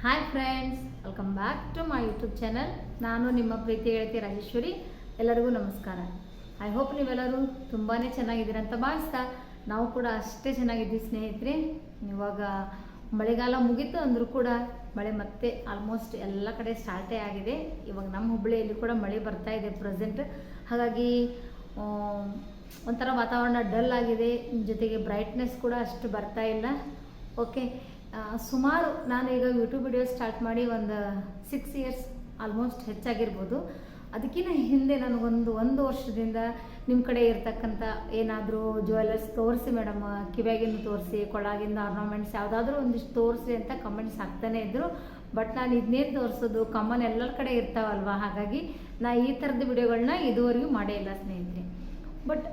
Hi friends welcome back to my YouTube channel ನಾನು ನಿಮ್ಮ ಪ್ರೀತಿ ಹೇಳ್ತಿ ರಾಜೇಶ್ವರಿ. ಎಲ್ಲರಿಗೂ ನಮಸ್ಕಾರ. ಐ ಹೋಪ್ ನೀವೆಲ್ಲರೂ ತುಂಬಾ ಚೆನ್ನಾಗಿದ್ದೀರ ಅಂತ ಭಾವಿಸ್ತಾ, ನಾವು ಕೂಡ ಅಷ್ಟೇ ಚೆನ್ನಾಗಿದ್ದೀವಿ ಸ್ನೇಹಿತರೆ. ಇವಾಗ ಮಳೆಗಾಲ ಮುಗೀತು ಅಂದರೂ ಕೂಡ ಮಳೆ ಮತ್ತೆ ಆಲ್ಮೋಸ್ಟ್ ಎಲ್ಲ ಕಡೆ ಸ್ಟಾರ್ಟೇ ಆಗಿದೆ. ಇವಾಗ ನಮ್ಮ ಹುಬ್ಬಳ್ಳಿಯಲ್ಲಿ ಕೂಡ ಮಳೆ ಬರ್ತಾ ಇದೆ ಪ್ರೆಸೆಂಟ್ ಹಾಗಾಗಿ ಒಂಥರ ವಾತಾವರಣ ಡಲ್ ಆಗಿದೆ. ಜೊತೆಗೆ ಬ್ರೈಟ್ನೆಸ್ ಕೂಡ ಅಷ್ಟು ಬರ್ತಾ ಇಲ್ಲ. ಓಕೆ ಸುಮಾರು ನಾನು ಈಗ ಯೂಟ್ಯೂಬ್ ವಿಡಿಯೋ ಸ್ಟಾರ್ಟ್ ಮಾಡಿ ಒಂದು ಸಿಕ್ಸ್ ಇಯರ್ಸ್ ಆಲ್ಮೋಸ್ಟ್ ಹೆಚ್ಚಾಗಿರ್ಬೋದು. ಅದಕ್ಕಿಂತ ಹಿಂದೆ ನನಗೊಂದು ಒಂದು ವರ್ಷದಿಂದ ನಿಮ್ಮ ಕಡೆ ಇರ್ತಕ್ಕಂಥ ಏನಾದರೂ ಜ್ಯುವೆಲರ್ಸ್ ತೋರಿಸಿ ಮೇಡಮ್ ಕಿವ್ಯಾಗಿಂದ ತೋರಿಸಿ, ಕೊಳಾಗಿಂದ ಆರ್ನಮೆಂಟ್ಸ್ ಯಾವುದಾದ್ರೂ ಒಂದಿಷ್ಟು ತೋರಿಸಿ ಅಂತ ಕಮೆಂಟ್ಸ್ ಹಾಕ್ತಾನೆ ಇದ್ದರು ಬಟ್ ನಾನು ಇದನ್ನೇನು ತೋರಿಸೋದು? ಕಮನ್ ಎಲ್ಲರ ಕಡೆ ಇರ್ತಾವಲ್ವ? ಹಾಗಾಗಿ ನಾ ಈ ಥರದ ವಿಡಿಯೋಗಳನ್ನ ಇದುವರೆಗೂ ಮಾಡೇ ಇಲ್ಲ ಸ್ನೇಹಿತರೆ. ಬಟ್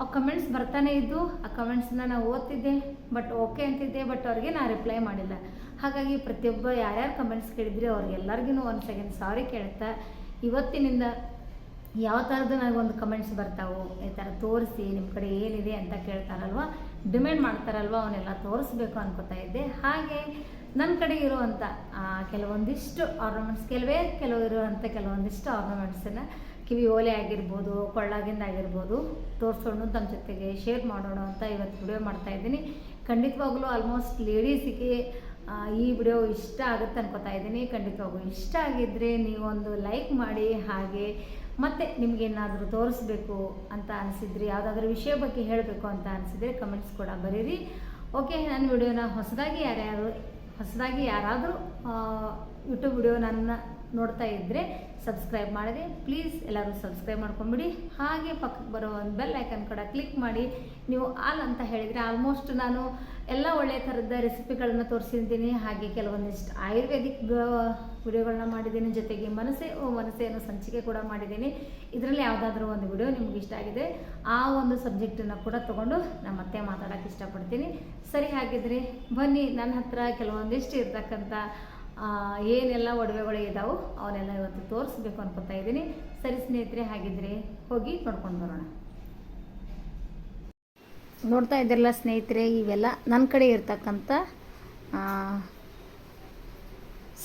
ಆ ಕಮೆಂಟ್ಸ್ ಬರ್ತಾನೆ ಇದ್ದು ಆ ಕಮೆಂಟ್ಸ್ನ ನಾನು ಓದ್ತಿದ್ದೆ ಬಟ್ ಓಕೆ ಅಂತಿದ್ದೆ ಬಟ್ ಅವ್ರಿಗೆ ನಾನು ರಿಪ್ಲೈ ಮಾಡಿಲ್ಲ. ಹಾಗಾಗಿ ಪ್ರತಿಯೊಬ್ಬ ಯಾರ್ಯಾರು ಕಮೆಂಟ್ಸ್ ಕೇಳಿದ್ರಿ ಅವ್ರಿಗೆಲ್ಲರಿಗೂ ಒಂದು ಸೆಕೆಂಡ್ ಸಾರಿ ಕೇಳ್ತಾ ಇವತ್ತಿನಿಂದ ಯಾವ ಥರದ್ದು ನನಗೊಂದು ಕಮೆಂಟ್ಸ್ ಬರ್ತಾವೋ, ಈ ಥರ ತೋರಿಸಿ ನಿಮ್ಮ ಕಡೆ ಏನಿದೆ ಅಂತ ಕೇಳ್ತಾರಲ್ವ ಡಿಮ್ಯಾಂಡ್ ಮಾಡ್ತಾರಲ್ವ ಅವನ್ನೆಲ್ಲ ತೋರಿಸ್ಬೇಕು ಅನ್ಕೋತಾ ಇದ್ದೆ. ಹಾಗೆ ನನ್ನ ಕಡೆ ಇರುವಂಥ ಕೆಲವೊಂದಿಷ್ಟು ಆರ್ನಮೆಂಟ್ಸ್ ಕೆಲವೇ ಕೆಲವು ಇರುವಂಥ ಕೆಲವೊಂದಿಷ್ಟು ಆರ್ನಮೆಂಟ್ಸನ್ನು ಕಿವಿ ಓಲೆ ಆಗಿರ್ಬೋದು, ಕೊಳ್ಳಾಗಿಂದ ಆಗಿರ್ಬೋದು, ತೋರಿಸೋಣ ತಮ್ಮ ಜೊತೆಗೆ ಶೇರ್ ಮಾಡೋಣ ಅಂತ ಇವತ್ತು ವಿಡಿಯೋ ಮಾಡ್ತಾ ಇದ್ದೀನಿ. ಖಂಡಿತವಾಗ್ಲೂ ಆಲ್ಮೋಸ್ಟ್ ಲೇಡೀಸಿಗೆ ಈ ವಿಡಿಯೋ ಇಷ್ಟ ಆಗುತ್ತೆ ಅನ್ಕೋತಾ ಇದ್ದೀನಿ. ಖಂಡಿತವಾಗ್ಲೂ ಇಷ್ಟ ಆಗಿದ್ದರೆ ನೀವೊಂದು ಲೈಕ್ ಮಾಡಿ, ಹಾಗೆ ಮತ್ತೆ ನಿಮಗೇನಾದರೂ ತೋರಿಸ್ಬೇಕು ಅಂತ ಅನಿಸಿದ್ರಿ, ಯಾವುದಾದ್ರೂ ವಿಷಯ ಬಗ್ಗೆ ಹೇಳಬೇಕು ಅಂತ ಅನಿಸಿದರೆ ಕಮೆಂಟ್ಸ್ ಕೂಡ ಬರೀರಿ. ಓಕೆ ನನ್ನ ವಿಡಿಯೋನ ಹೊಸದಾಗಿ ಯಾರ್ಯಾರು, ಹೊಸದಾಗಿ ಯಾರಾದರೂ ಯೂಟ್ಯೂಬ್ ವಿಡಿಯೋ ನನ್ನ ನೋಡ್ತಾ ಇದ್ದರೆ ಸಬ್ಸ್ಕ್ರೈಬ್ ಮಾಡಿದೆ. ಪ್ಲೀಸ್ ಎಲ್ಲರೂ ಸಬ್ಸ್ಕ್ರೈಬ್ ಮಾಡ್ಕೊಂಬಿಡಿ. ಹಾಗೆ ಪಕ್ಕಕ್ಕೆ ಬರೋ ಒಂದು ಬೆಲ್ ಐಕನ್ ಕೂಡ ಕ್ಲಿಕ್ ಮಾಡಿ. ನೀವು ಆಲ್ ಅಂತ ಹೇಳಿದರೆ ಆಲ್ಮೋಸ್ಟ್ ನಾನು ಎಲ್ಲ ಒಳ್ಳೆಯ ಥರದ ರೆಸಿಪಿಗಳನ್ನ ತೋರಿಸಿದ್ದೀನಿ ಹಾಗೆ ಕೆಲವೊಂದಿಷ್ಟು ಆಯುರ್ವೇದಿಕ್ ವಿಡಿಯೋಗಳನ್ನ ಮಾಡಿದ್ದೀನಿ. ಜೊತೆಗೆ ಮನಸ್ಸೆ ಮನಸ್ಸೆಯನ್ನು ಸಂಚಿಕೆ ಕೂಡ ಮಾಡಿದ್ದೀನಿ. ಇದರಲ್ಲಿ ಯಾವುದಾದ್ರೂ ಒಂದು ವಿಡಿಯೋ ನಿಮ್ಗೆ ಇಷ್ಟ ಆಗಿದೆ, ಆ ಒಂದು ಸಬ್ಜೆಕ್ಟನ್ನು ಕೂಡ ತೊಗೊಂಡು ನಾನು ಮತ್ತೆ ಮಾತಾಡೋಕ್ಕೆ ಇಷ್ಟಪಡ್ತೀನಿ. ಸರಿ ಹಾಗಿದ್ರೆ ಬನ್ನಿ. ನನ್ನ ಹತ್ರ ಕೆಲವೊಂದಿಷ್ಟು ಇರ್ತಕ್ಕಂಥ ಏನೆಲ್ಲ ಒಡವೆಗಳು ಇದ್ದಾವೆ ಅವನ್ನೆಲ್ಲ ಇವತ್ತು ತೋರಿಸ್ಬೇಕು ಅನ್ಕೋತಾ ಇದ್ದೀನಿ. ಸರಿ ಸ್ನೇಹಿತರೆ, ಹಾಗಿದ್ರೆ ಹೋಗಿ ನೋಡ್ಕೊಂಡು ಬರೋಣ. ನೋಡ್ತಾ ಇದ್ದಿರಲ್ಲ ಸ್ನೇಹಿತರೆ, ಇವೆಲ್ಲ ನನ್ನ ಕಡೆ ಇರ್ತಕ್ಕಂಥ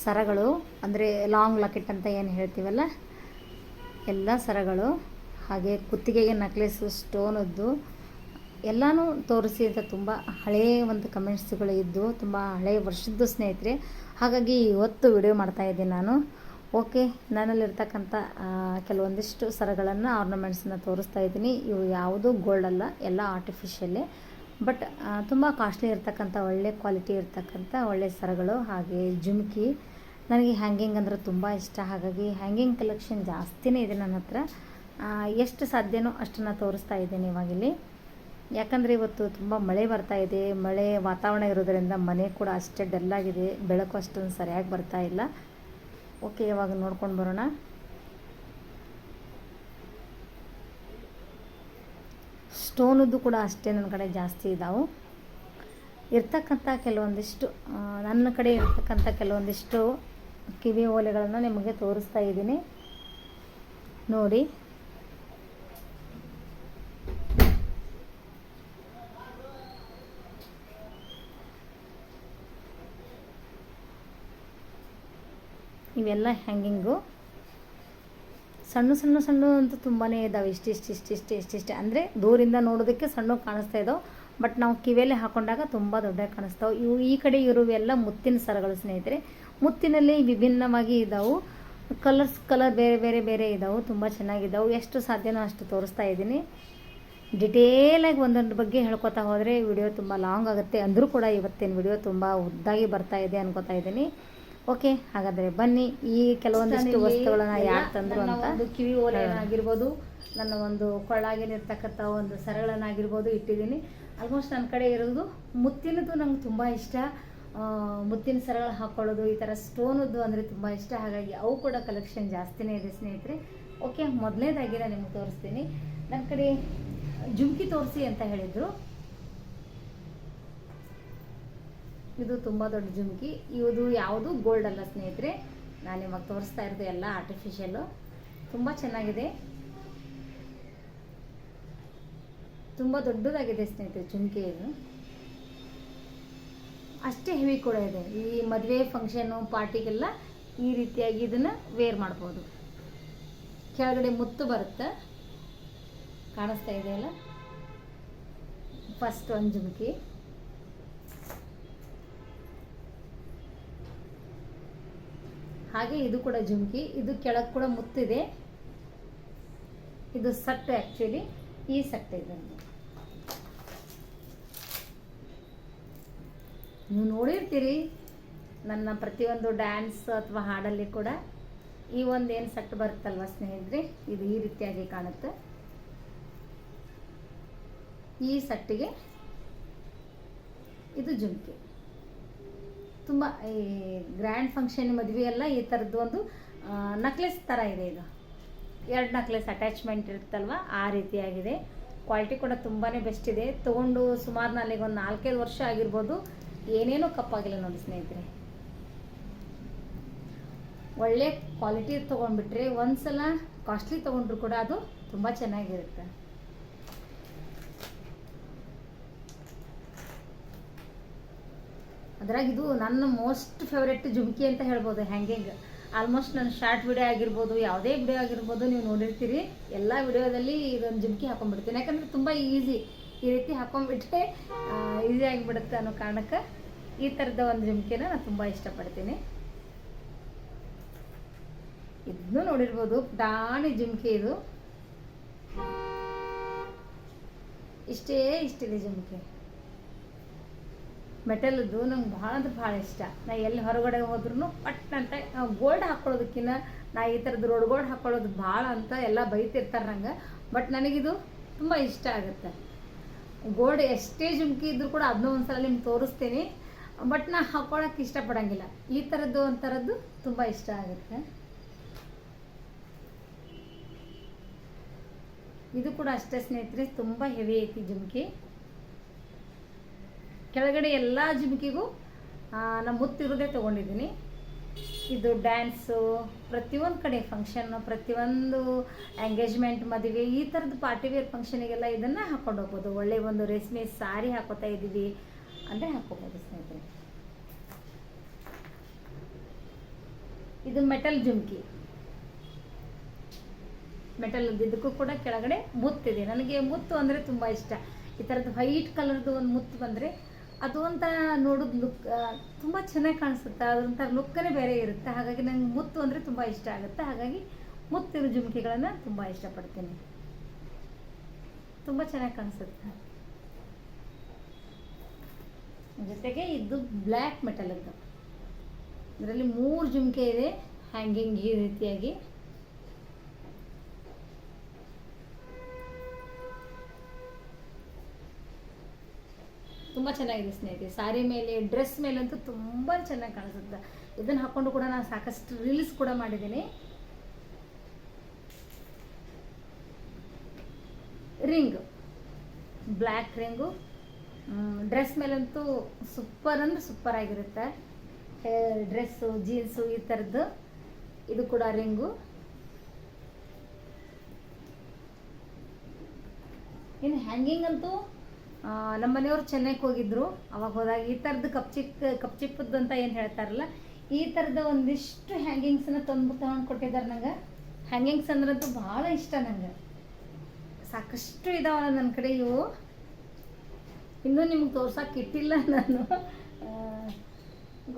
ಸರಗಳು, ಅಂದರೆ ಲಾಂಗ್ ಲಾಕೆಟ್ ಅಂತ ಏನು ಹೇಳ್ತೀವಲ್ಲ? ಎಲ್ಲ ಸರಗಳು, ಹಾಗೆ ಕುತ್ತಿಗೆಗೆ ನಕ್ಲೆಸು ಸ್ಟೋನದ್ದು ಎಲ್ಲನೂ ತೋರಿಸಿ ಅಂತ ತುಂಬ ಹಳೆಯ ಒಂದು ಕಮೆಂಟ್ಸ್ಗಳು ಇದ್ದು, ತುಂಬ ಹಳೆಯ ವರ್ಷದ್ದು ಸ್ನೇಹಿತರೆ. ಹಾಗಾಗಿ ಇವತ್ತು ವಿಡಿಯೋ ಮಾಡ್ತಾ ಇದ್ದೀನಿ ನಾನು. ಓಕೆ ನನ್ನಲ್ಲಿರ್ತಕ್ಕಂಥ ಕೆಲವೊಂದಿಷ್ಟು ಸರಗಳನ್ನು ಆರ್ನಮೆಂಟ್ಸನ್ನ ತೋರಿಸ್ತಾ ಇದ್ದೀನಿ. ಇವು ಯಾವುದೂ ಗೋಲ್ಡ್ ಅಲ್ಲ, ಎಲ್ಲ ಆರ್ಟಿಫಿಷಿಯಲ್ಲೇ ಬಟ್ ತುಂಬ ಕಾಸ್ಟ್ಲಿ ಇರ್ತಕ್ಕಂಥ, ಒಳ್ಳೆ ಕ್ವಾಲಿಟಿ ಇರ್ತಕ್ಕಂಥ, ಒಳ್ಳೆ ಸರಗಳು, ಹಾಗೆ ಜುಮ್ಕಿ. ನನಗೆ ಹ್ಯಾಂಗಿಂಗ್ ಅಂದರೆ ತುಂಬ ಇಷ್ಟ. ಹಾಗಾಗಿ ಹ್ಯಾಂಗಿಂಗ್ ಕಲೆಕ್ಷನ್ ಜಾಸ್ತಿನೇ ಇದೆ ನನ್ನ ಹತ್ರ. ಎಷ್ಟು ಸಾಧ್ಯನೋ ಅಷ್ಟನ್ನು ತೋರಿಸ್ತಾ ಇದ್ದೀನಿ ಇವಾಗಿಲ್ಲಿ. ಯಾಕಂದರೆ ಇವತ್ತು ತುಂಬ ಮಳೆ ಬರ್ತಾ ಇದೆ, ಮಳೆ ವಾತಾವರಣ ಇರೋದರಿಂದ ಮನೆ ಕೂಡ ಅಷ್ಟೇ ಡಲ್ಲಾಗಿದೆ ಬೆಳಕು ಅಷ್ಟೊಂದು ಸರಿಯಾಗಿ ಬರ್ತಾ ಇಲ್ಲ. ಓಕೆ ಇವಾಗ ನೋಡ್ಕೊಂಡು ಬರೋಣ. ಸ್ಟೋನದ್ದು ಕೂಡ ಅಷ್ಟೇ ನನ್ನ ಕಡೆ ಜಾಸ್ತಿ ಇದ್ದಾವೆ ಇರ್ತಕ್ಕಂಥ ಕೆಲವೊಂದಿಷ್ಟು ನನ್ನ ಕಡೆ ಇರ್ತಕ್ಕಂಥ ಕೆಲವೊಂದಿಷ್ಟು ಕಿವಿ ಓಲೆಗಳನ್ನು ನಿಮಗೆ ತೋರಿಸ್ತಾ ಇದ್ದೀನಿ. ನೋಡಿ. ಇವೆಲ್ಲ ಹ್ಯಾಂಗಿಂಗು ಸಣ್ಣ ಸಣ್ಣ ಸಣ್ಣ ಅಂತೂ ತುಂಬಾ ಇದ್ದಾವೆ ಇಷ್ಟಿಷ್ಟು ಇಷ್ಟಿಷ್ಟು ಇಷ್ಟಿಷ್ಟು ಅಂದರೆ ದೂರಿಂದ ನೋಡೋದಕ್ಕೆ ಸಣ್ಣ ಕಾಣಿಸ್ತಾ ಇದ್ದವು ಬಟ್ ನಾವು ಕಿವಿಯಲ್ಲಿ ಹಾಕೊಂಡಾಗ ತುಂಬ ದೊಡ್ಡ ಕಾಣಿಸ್ತಾವೆ. ಇವು ಈ ಕಡೆ ಇರುವೆಲ್ಲ ಮುತ್ತಿನ ಸರಗಳು ಸ್ನೇಹಿತರೆ. ಮುತ್ತಿನಲ್ಲಿ ವಿಭಿನ್ನವಾಗಿ ಇದ್ದಾವೆ ಕಲರ್ಸ್ ಕಲರ್ ಬೇರೆ ಬೇರೆ ಬೇರೆ ಇದ್ದಾವೆ ತುಂಬ ಚೆನ್ನಾಗಿದ್ದಾವೆ ಎಷ್ಟು ಸಾಧ್ಯನೋ ಅಷ್ಟು ತೋರಿಸ್ತಾ ಇದ್ದೀನಿ. ಡಿಟೇಲಾಗಿ ಒಂದೊಂದು ಬಗ್ಗೆ ಹೇಳ್ಕೊತಾ ಹೋದರೆ ವಿಡಿಯೋ ತುಂಬ ಲಾಂಗ್ ಆಗುತ್ತೆ. ಅಂದರೂ ಕೂಡ ಇವತ್ತಿನ ವಿಡಿಯೋ ತುಂಬ ಉದ್ದಾಗಿ ಬರ್ತಾ ಇದೆ ಅನ್ಕೋತಾ ಇದ್ದೀನಿ. ಓಕೆ ಹಾಗಾದ್ರೆ ಬನ್ನಿ. ಈ ಕೆಲವೊಂದಿಷ್ಟು ವಸ್ತುಗಳನ್ನ ಯಾಕೆ ತಂದ್ರು ಅಂತ? ಒಂದು ಕಿವಿ ಓಲೆಯನ್ನಾಗಿರ್ಬೋದು ನನ್ನ ಒಂದು ಕೊಳ್ಳಾಗಿನಿರ್ತಕ್ಕಂಥ ಒಂದು ಸರಗಳನ್ನಾಗಿರ್ಬೋದು ಇಟ್ಟಿದ್ದೀನಿ. ಆಲ್ಮೋಸ್ಟ್ ನನ್ನ ಕಡೆ ಇರೋದು ಮುತ್ತಿನದು ನಂಗೆ ತುಂಬ ಇಷ್ಟ. ಮುತ್ತಿನ ಸರಗಳು ಹಾಕ್ಕೊಳ್ಳೋದು ಈ ಥರ ಸ್ಟೋನದ್ದು ಅಂದರೆ ತುಂಬ ಇಷ್ಟ. ಹಾಗಾಗಿ ಅವು ಕೂಡ ಕಲೆಕ್ಷನ್ ಜಾಸ್ತಿನೇ ಇದೆ ಸ್ನೇಹಿತರೆ. ಓಕೆ ಮೊದಲನೇದಾಗಿ ನಾನು ನಿಮ್ಗೆ ತೋರಿಸ್ತೀನಿ. ನನ್ನ ಕಡೆ ಜುಮ್ಕಿ ತೋರಿಸಿ ಅಂತ ಹೇಳಿದರು. ಇದು ತುಂಬ ದೊಡ್ಡ ಜುಮ್ಕಿ. ಇದು ಯಾವುದು ಗೋಲ್ಡ್ ಅಲ್ಲ ಸ್ನೇಹಿತರೆ. ನಾನು ಇವಾಗ ತೋರಿಸ್ತಾ ಇರೋದು ಎಲ್ಲ ಆರ್ಟಿಫಿಷಿಯಲ್ಲು ತುಂಬ ಚೆನ್ನಾಗಿದೆ. ತುಂಬ ದೊಡ್ಡದಾಗಿದೆ ಸ್ನೇಹಿತರೆ ಜುಮ್ಕಿ ಇದು. ಅಷ್ಟೇ ಹೆವಿ ಕೂಡ ಇದೆ. ಈ ಮದುವೆ ಫಂಕ್ಷನು ಪಾರ್ಟಿಗೆಲ್ಲ ಈ ರೀತಿಯಾಗಿ ಇದನ್ನು ವೇರ್ ಮಾಡ್ಬೋದು. ಕೆಳಗಡೆ ಮುತ್ತು ಬರುತ್ತೆ. ಕಾಣಿಸ್ತಾ ಇದೆಯಲ್ಲ ಫಸ್ಟ್ ಒಂದು ಜುಮಕಿ. ಹಾಗೆ ಇದು ಕೂಡ ಜುಮ್ಕಿ, ಇದು ಕೆಳಗೆ ಕೂಡ ಮುತ್ತಿದೆ. ಇದು ಸಟ್ಟೆ ಆ್ಯಕ್ಚುಲಿ ಈ ಸಟ್ಟೆ ಇದನ್ನು ನೀವು ನೋಡಿರ್ತೀರಿ, ನನ್ನ ಪ್ರತಿಯೊಂದು ಡ್ಯಾನ್ಸ್ ಅಥವಾ ಹಾಡಲ್ಲಿ ಕೂಡ ಈ ಒಂದು ಏನು ಸಟ್ಟು ಬರುತ್ತಲ್ವ ಸ್ನೇಹಿತರೆ? ಇದು ಈ ರೀತಿಯಾಗಿ ಕಾಣುತ್ತೆ. ಈ ಸಟ್ಟಿಗೆ ಇದು ಜುಮ್ಕಿ. ತುಂಬ, ಈ ಗ್ರ್ಯಾಂಡ್ ಫಂಕ್ಷನ್ ಮದುವೆ ಎಲ್ಲ ಈ ಥರದ್ದು ಒಂದು ನಕ್ಲೆಸ್ ಥರ ಇದೆ ಇದು. ಎರಡು ನಕ್ಲೆಸ್ ಅಟ್ಯಾಚ್ಮೆಂಟ್ ಇರುತ್ತಲ್ವ? ಆ ರೀತಿಯಾಗಿದೆ ಕ್ವಾಲಿಟಿ ಕೂಡ ತುಂಬಾ ಬೆಸ್ಟ್ ಇದೆ. ತೊಗೊಂಡು ಸುಮಾರು ನನಗೆ ಒಂದು ನಾಲ್ಕೈದು ವರ್ಷ ಆಗಿರ್ಬೋದು. ಏನೇನೂ ಕಪ್ಪಾಗಿಲ್ಲ ನೋಡಿ ಸ್ನೇಹಿತರೆ. ಒಳ್ಳೆ ಕ್ವಾಲಿಟಿ ತೊಗೊಂಡ್ಬಿಟ್ರೆ ಒಂದ್ಸಲ ಕಾಸ್ಟ್ಲಿ ತೊಗೊಂಡ್ರು ಕೂಡ ಅದು ತುಂಬ ಚೆನ್ನಾಗಿರುತ್ತೆ. ಅದ್ರಾಗ ಇದು ನನ್ನ ಮೋಸ್ಟ್ ಫೇವ್ರೆಟ್ ಜುಮ್ಕಿ ಅಂತ ಹೇಳ್ಬೋದು, ಹ್ಯಾಂಗಿಂಗ್. ಆಲ್ಮೋಸ್ಟ್ ನನ್ನ ಶಾರ್ಟ್ ವಿಡಿಯೋ ಆಗಿರ್ಬೋದು, ಯಾವುದೇ ವಿಡಿಯೋ ಆಗಿರ್ಬೋದು ನೀವು ನೋಡಿರ್ತೀರಿ. ಎಲ್ಲ ವಿಡಿಯೋದಲ್ಲಿ ಇದೊಂದು ಜುಮ್ಕಿ ಹಾಕೊಂಡ್ಬಿಡ್ತೀನಿ ಯಾಕಂದರೆ ತುಂಬ ಈಸಿ. ಈ ರೀತಿ ಹಾಕೊಂಡ್ಬಿಟ್ರೆ ಈಸಿ ಆಗಿಬಿಡುತ್ತೆ ಅನ್ನೋ ಕಾರಣಕ್ಕೆ ಈ ಥರದ ಒಂದು ಜುಮ್ಕಿನ ನಾನು ತುಂಬ ಇಷ್ಟಪಡ್ತೀನಿ. ಇದನ್ನು ನೋಡಿರ್ಬೋದು ದಾಣಿ ಜುಮ್ಕಿ ಇದು. ಇಷ್ಟೇ ಇಷ್ಟಿದೆ ಜುಮ್ಕಿ. ಮೆಟಲ್ದು ನಂಗೆ ಭಾಳ ಅಂದ್ರೆ ಭಾಳ ಇಷ್ಟ. ನಾ ಎಲ್ಲಿ ಹೊರಗಡೆ ಹೋದ್ರೂ ಪಟ್ ಅಂತ ಗೋಲ್ಡ್ ಹಾಕ್ಕೊಳ್ಳೋದಕ್ಕಿಂತ ನಾ ಈ ಥರದ್ದು ರೋಡ್ ಗೋಲ್ಡ್ ಹಾಕ್ಕೊಳ್ಳೋದು ಭಾಳ ಅಂತ ಎಲ್ಲ ಬೈತಿರ್ತಾರೆ ನಂಗೆ. ಬಟ್ ನನಗಿದು ತುಂಬ ಇಷ್ಟ ಆಗುತ್ತೆ. ಗೋಲ್ಡ್ ಎಷ್ಟೇ ಜುಮ್ಕಿ ಇದ್ರೂ ಕೂಡ ಅದನ್ನೂ ಒಂದ್ಸಲ ನಿಮ್ಗೆ ತೋರಿಸ್ತೀನಿ. ಬಟ್ ನಾ ಹಾಕ್ಕೊಳಕ್ಕೆ ಇಷ್ಟಪಡಂಗಿಲ್ಲ. ಈ ಥರದ್ದು ಒಂಥರದ್ದು ತುಂಬ ಇಷ್ಟ ಆಗುತ್ತೆ. ಇದು ಕೂಡ ಅಷ್ಟೇ ಸ್ನೇಹಿತರೆ, ತುಂಬ ಹೆವಿ ಐತಿ ಜುಮ್ಕಿ. ಕೆಳಗಡೆ ಎಲ್ಲ ಜುಮ್ಕಿಗೂ ನಮ್ಮ ಮುತ್ತಿರೋದೇ ತೊಗೊಂಡಿದ್ದೀನಿ. ಇದು ಡ್ಯಾನ್ಸು ಪ್ರತಿಯೊಂದು ಕಡೆ ಫಂಕ್ಷನ್ನು ಪ್ರತಿಯೊಂದು ಎಂಗೇಜ್ಮೆಂಟ್ ಮದುವೆ, ಈ ಥರದ ಪಾರ್ಟಿ ವೇರ್ ಫಂಕ್ಷನಿಗೆಲ್ಲ ಇದನ್ನು ಹಾಕೊಂಡು ಹೋಗ್ಬೋದು. ಒಳ್ಳೆ ಒಂದು ರೇಷ್ಮೆ ಸಾರಿ ಹಾಕೋತಾ ಇದ್ದೀವಿ ಅಂದರೆ ಹಾಕೋಬೋದು ಸ್ನೇಹಿತರೆ. ಇದು ಮೆಟಲ್ ಜುಮ್ಕಿ. ಮೆಟಲ್ ಇದಕ್ಕೂ ಕೂಡ ಕೆಳಗಡೆ ಮುತ್ತಿದೆ. ನನಗೆ ಮುತ್ತು ಅಂದರೆ ತುಂಬ ಇಷ್ಟ. ಈ ಥರದ್ದು ವೈಟ್ ಕಲರ್ದು ಒಂದು ಮುತ್ತು ಬಂದರೆ ಅದು ಒಂಥರ ನೋಡಿದ ಲುಕ್ ತುಂಬ ಚೆನ್ನಾಗಿ ಕಾಣಿಸುತ್ತೆ. ಅದೊಂಥರ ಲುಕ್ಕನೇ ಬೇರೆ ಇರುತ್ತೆ. ಹಾಗಾಗಿ ನಂಗೆ ಮುತ್ತು ಅಂದರೆ ತುಂಬ ಇಷ್ಟ ಆಗುತ್ತೆ. ಹಾಗಾಗಿ ಮುತ್ತಿನ ಜುಮಕಿಗಳನ್ನು ತುಂಬ ಇಷ್ಟಪಡ್ತೀನಿ. ತುಂಬ ಚೆನ್ನಾಗಿ ಕಾಣಿಸುತ್ತೆ. ಜೊತೆಗೆ ಇದು ಬ್ಲ್ಯಾಕ್ ಮೆಟಲ್ ಅಂತ. ಇದರಲ್ಲಿ ಮೂರು ಜುಮಕೆ ಇದೆ. ಹ್ಯಾಂಗಿಂಗ್ ಈ ರೀತಿಯಾಗಿ. ತುಂಬ ಚೆನ್ನಾಗಿದೆ ಸ್ನೇಹಿತರೆ. ಸಾರಿ ಮೇಲೆ, ಡ್ರೆಸ್ ಮೇಲಂತೂ ತುಂಬ ಚೆನ್ನಾಗಿ ಕಾಣಿಸುತ್ತೆ. ಇದನ್ನು ಹಾಕ್ಕೊಂಡು ಕೂಡ ನಾನು ಸಾಕಷ್ಟು ರೀಲ್ಸ್ ಕೂಡ ಮಾಡಿದ್ದೀನಿ. ರಿಂಗ್. Black ring. ಡ್ರೆಸ್ ಮೇಲಂತೂ ಸೂಪರ್ ಅಂದ್ರೆ ಸೂಪರ್ ಆಗಿರುತ್ತೆ. ಡ್ರೆಸ್ಸು, ಜೀನ್ಸು ಈ ಥರದ್ದು ಇದು ಕೂಡ ರಿಂಗು. ಇನ್ನು ಹ್ಯಾಂಗಿಂಗ್ ಅಂತೂ ನಮ್ಮ ಮನೆಯವರು ಚೆನ್ನೈಗೆ ಹೋಗಿದ್ರು. ಅವಾಗ ಹೋದಾಗ ಈ ಥರದ್ದು ಕಪ್ಚಿಕ್ ಕಪ್ಚಿಪ್ಪದ್ದು ಅಂತ ಏನು ಹೇಳ್ತಾರಲ್ಲ, ಈ ಥರದ ಒಂದಿಷ್ಟು ಹ್ಯಾಂಗಿಂಗ್ಸನ್ನ ತಂದು ತಗೊಂಡು ಕೊಟ್ಟಿದ್ದಾರೆ ನಂಗೆ. ಹ್ಯಾಂಗಿಂಗ್ಸ್ ಅಂದ್ರಂತೂ ಭಾಳ ಇಷ್ಟ ನಂಗೆ. ಸಾಕಷ್ಟು ಇದಾವಲ್ಲ ನನ್ನ ಕಡೆ ಇವು. ಇನ್ನೂ ನಿಮ್ಗೆ ತೋರ್ಸೋಕೆ ಇಟ್ಟಿಲ್ಲ ನಾನು.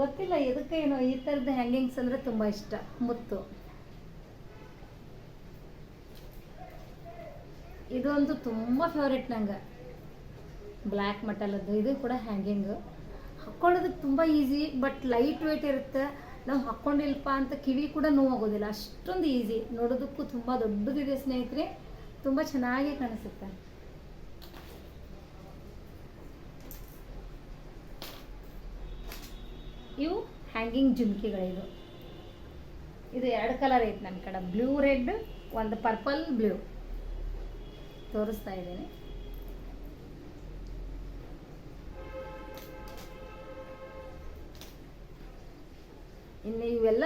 ಗೊತ್ತಿಲ್ಲ ಎದಕ್ಕೆ ಏನೋ ಈ ಥರದ ಹ್ಯಾಂಗಿಂಗ್ಸ್ ಅಂದರೆ ತುಂಬ ಇಷ್ಟ, ಮುತ್ತು. ಇದು ಅಂತೂ ತುಂಬ ಫೇವ್ರೇಟ್ ನಂಗೆ. ಬ್ಲ್ಯಾಕ್ ಮಟಲದ್ದು, ಇದು ಕೂಡ ಹ್ಯಾಂಗಿಂಗು ಹಾಕ್ಕೊಳ್ಳೋದಕ್ಕೆ ತುಂಬ ಈಸಿ ಬಟ್ ಲೈಟ್ ವೆಯ್ಟ್ ಇರುತ್ತೆ. ನಾವು ಹಾಕ್ಕೊಂಡಿಲ್ಪ ಅಂತ ಕಿವಿ ಕೂಡ ನೋವಾಗೋದಿಲ್ಲ ಅಷ್ಟೊಂದು ಈಸಿ ನೋಡೋದಕ್ಕೂ ತುಂಬ ದೊಡ್ಡದಿದೆ ಸ್ನೇಹಿತರೆ. ತುಂಬ ಚೆನ್ನಾಗಿ ಕಾಣಿಸುತ್ತೆ. ಇವು ಹ್ಯಾಂಗಿಂಗ್ ಜುಮ್ಕಿಗಳಿದು. ಇದು ಎರಡು ಕಲರ್ ಐತೆ ನನ್ನ ಕಡೆ. ಬ್ಲೂ ರೆಡ್ ಒಂದು ಪರ್ಪಲ್ ಬ್ಲೂ ತೋರಿಸ್ತಾ ಇದ್ದೀನಿ. ಇನ್ನು ಇವೆಲ್ಲ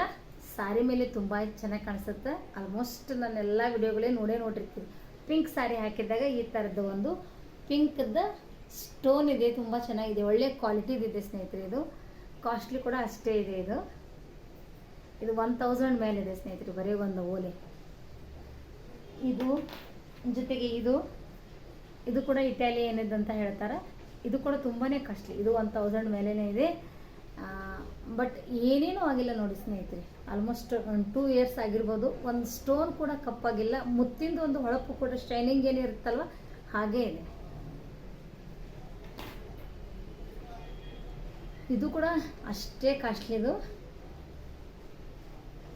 ಸಾರಿ ಮೇಲೆ ತುಂಬ ಚೆನ್ನಾಗಿ ಕಾಣಿಸುತ್ತೆ. ಆಲ್ಮೋಸ್ಟ್ ನನ್ನ ಎಲ್ಲ ವಿಡಿಯೋಗಳೇ ನೋಡೇ ನೋಡಿರ್ತೀನಿ. ಪಿಂಕ್ ಸಾರಿ ಹಾಕಿದಾಗ ಈ ಥರದ ಒಂದು ಪಿಂಕ್ದ ಸ್ಟೋನ್ ಇದೆ, ತುಂಬ ಚೆನ್ನಾಗಿದೆ. ಒಳ್ಳೆ ಕ್ವಾಲಿಟಿದಿದೆ ಸ್ನೇಹಿತರೆ ಇದು. ಕಾಸ್ಟ್ಲಿ ಕೂಡ ಅಷ್ಟೇ ಇದೆ ಇದು. ಇದು ಒನ್ ತೌಸಂಡ್ ಮೇಲಿದೆ ಸ್ನೇಹಿತರೆ ಬರೀ ಒಂದು ಓಲೆ. ಇದು ಜೊತೆಗೆ ಇದು. ಇದು ಕೂಡ ಇಟಾಲಿಯನ್ ಅಂತ ಹೇಳ್ತಾರೆ. ಇದು ಕೂಡ ತುಂಬಾ ಕಾಸ್ಟ್ಲಿ ಇದು ಒನ್ ತೌಸಂಡ್ ಮೇಲೇ ಇದೆ. ಬಟ್ ಏನೇನೂ ಆಗಿಲ್ಲ ನೋಡಿ ಸ್ನೇಹಿತರೆ. ಆಲ್ಮೋಸ್ಟ್ ಒಂದು ಟೂ ಇಯರ್ಸ್ ಆಗಿರ್ಬೋದು, ಒಂದು ಸ್ಟೋನ್ ಕೂಡ ಕಪ್ಪಾಗಿಲ್ಲ. ಮುತ್ತಿಂದ ಒಂದು ಹೊಳಪು ಕೂಡ ಶೈನಿಂಗ್ ಏನಿರುತ್ತಲ್ವ ಹಾಗೇ ಇದೆ. ಇದು ಕೂಡ ಅಷ್ಟೇ ಕಾಸ್ಟ್ಲಿದು